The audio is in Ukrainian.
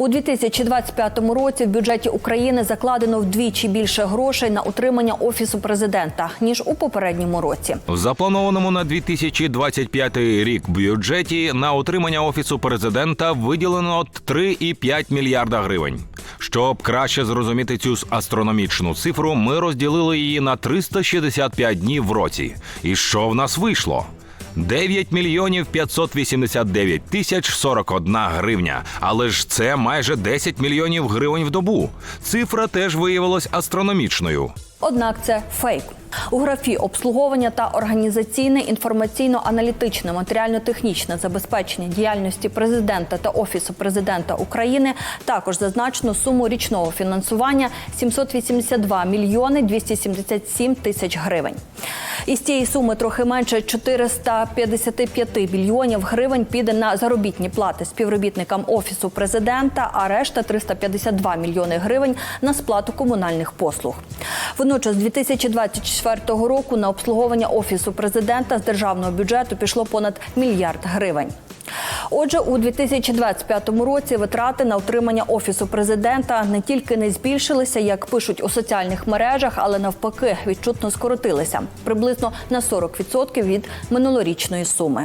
У 2025 році в бюджеті України закладено вдвічі більше грошей на утримання офісу президента ніж у попередньому році. В запланованому на 2025 рік бюджеті на утримання офісу президента виділено 3,5 мільярда гривень. Щоб краще зрозуміти цю астрономічну цифру, ми розділили її на 365 днів в році. І що в нас вийшло? 9 мільйонів 589 тисяч 41 гривня. Але ж це майже 10 мільйонів гривень в добу. Цифра теж виявилась астрономічною. Однак це фейк. У графі обслуговування та організаційне інформаційно-аналітичне матеріально-технічне забезпечення діяльності президента та офісу президента України також зазначено суму річного фінансування 782 мільйони 277 тисяч гривень. Із цієї суми трохи менше 455 мільйонів гривень піде на заробітні плати співробітникам офісу президента, а решта 352 мільйони гривень на сплату комунальних послуг. Водночас, з 2024 року на обслуговування офісу президента з державного бюджету пішло понад мільярд гривень. Отже, у 2025 році витрати на утримання офісу президента не тільки не збільшилися, як пишуть у соціальних мережах, але навпаки відчутно скоротилися приблизно на 40% від минулорічної суми.